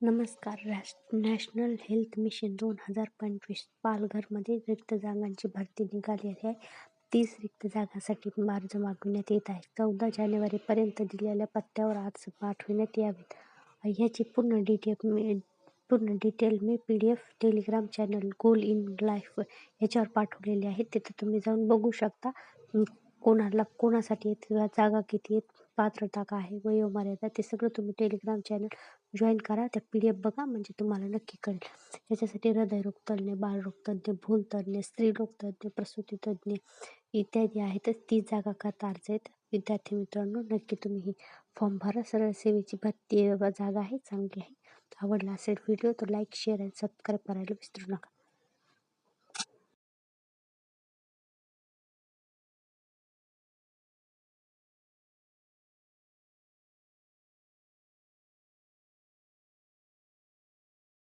नमस्कार. Rash national health mission दोन हजार पंचवीस पालघरमध्ये रिक्त जागांची भरती निघाली आहे. तीस रिक्त जागांसाठी अर्ज मागविण्यात येत आहे चौदा जानेवारीपर्यंत दिलेल्या पत्त्यावर अर्ज पाठविण्यात यावेत. ह्याची पूर्ण डिटेल मी पूर्ण detail me P D F Telegram channel goal in life याच्यावर पाठवलेले आहे. तिथं तुम्ही जाऊन बघू शकता. कोणाला कोणासाठी आहेत किंवा जागा किती आहेत पात्रता काय आहे वयोमर्यादा ते सगळं तुम्ही टेलिग्राम चॅनल जॉईन करा. त्या पी डी एफ बघा म्हणजे तुम्हाला नक्की कळेल. याच्यासाठी हृदयरोग तज्ज्ञ बालरोग तज्ज्ञ भूलतज्ज्ञ स्त्रीरोग तज्ज्ञ प्रसूती तज्ज्ञ इत्यादी आहेतच ती जागा करता अर्ज आहेत. विद्यार्थी मित्रांनो नक्की तुम्ही ही फॉर्म भरा. सरळ सेवेची भरती जागा आहे चांगली आहे. आवडला असेल व्हिडिओ तर लाईक शेअर आणि सबस्क्राईब करायला विसरू नका.